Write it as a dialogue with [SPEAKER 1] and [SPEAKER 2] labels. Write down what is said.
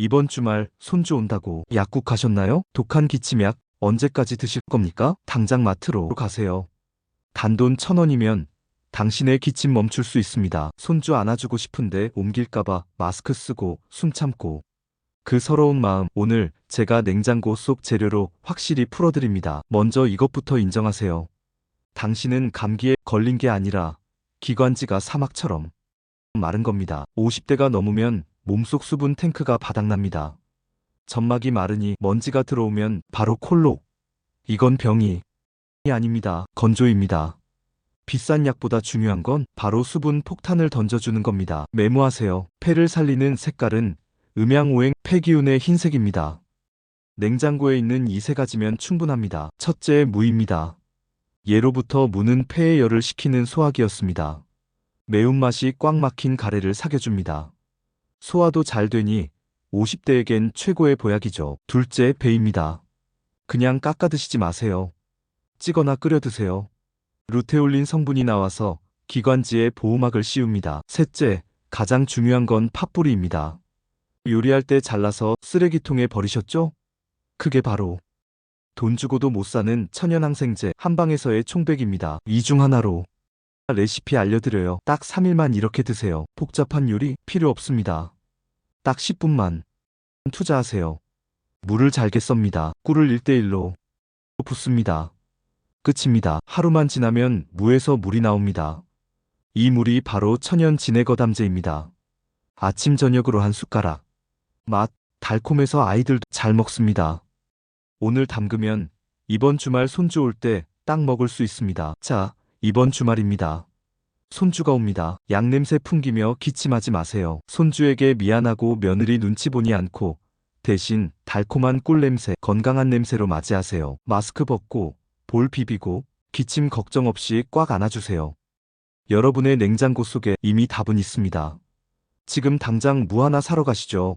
[SPEAKER 1] 이번 주말 손주 온다고 약국 가셨나요? 독한 기침약 언제까지 드실 겁니까? 당장 마트로 가세요. 단돈 천 원이면 당신의 기침 멈출 수 있습니다. 손주 안아주고 싶은데 옮길까봐 마스크 쓰고 숨 참고 그 서러운 마음 오늘 제가 냉장고 속 재료로 확실히 풀어드립니다. 먼저 이것부터 인정하세요. 당신은 감기에 걸린 게 아니라 기관지가 사막처럼 마른 겁니다. 50대가 넘으면 몸속 수분 탱크가 바닥납니다. 점막이 마르니 먼지가 들어오면 바로 콜록. 이건 병이 아닙니다. 건조입니다. 비싼 약보다 중요한 건 바로 수분 폭탄을 던져주는 겁니다. 메모하세요. 폐를 살리는 색깔은 음양오행 폐기운의 흰색입니다. 냉장고에 있는 이 세 가지면 충분합니다. 첫째, 무입니다. 예로부터 무는 폐의 열을 식히는 소화기였습니다. 매운맛이 꽉 막힌 가래를 사겨줍니다. 소화도 잘 되니 50대에겐 최고의 보약이죠. 둘째, 배입니다. 그냥 깎아 드시지 마세요. 찌거나 끓여 드세요. 루테올린 성분이 나와서 기관지에 보호막을 씌웁니다. 셋째, 가장 중요한 건 팥뿌리입니다. 요리할 때 잘라서 쓰레기통에 버리셨죠? 그게 바로 돈 주고도 못 사는 천연항생제 한방에서의 총백입니다. 이 중 하나로 레시피 알려드려요. 딱 3일만 이렇게 드세요. 복잡한 요리 필요 없습니다. 딱 10분만 투자하세요. 물을 잘게 썹니다. 꿀을 1대1로 붓습니다. 끝입니다. 하루만 지나면 무에서 물이 나옵니다. 이 물이 바로 천연 진해거 담제입니다. 아침 저녁으로 한 숟가락. 맛 달콤해서 아이들도 잘 먹습니다. 오늘 담그면 이번 주말 손주 올 때 딱 먹을 수 있습니다. 자, 이번 주말입니다. 손주가 옵니다. 양냄새 풍기며 기침하지 마세요. 손주에게 미안하고 며느리 눈치 보니 않고 대신 달콤한 꿀냄새, 건강한 냄새로 맞이하세요. 마스크 벗고 볼 비비고 기침 걱정 없이 꽉 안아주세요. 여러분의 냉장고 속에 이미 답은 있습니다. 지금 당장 무 하나 사러 가시죠.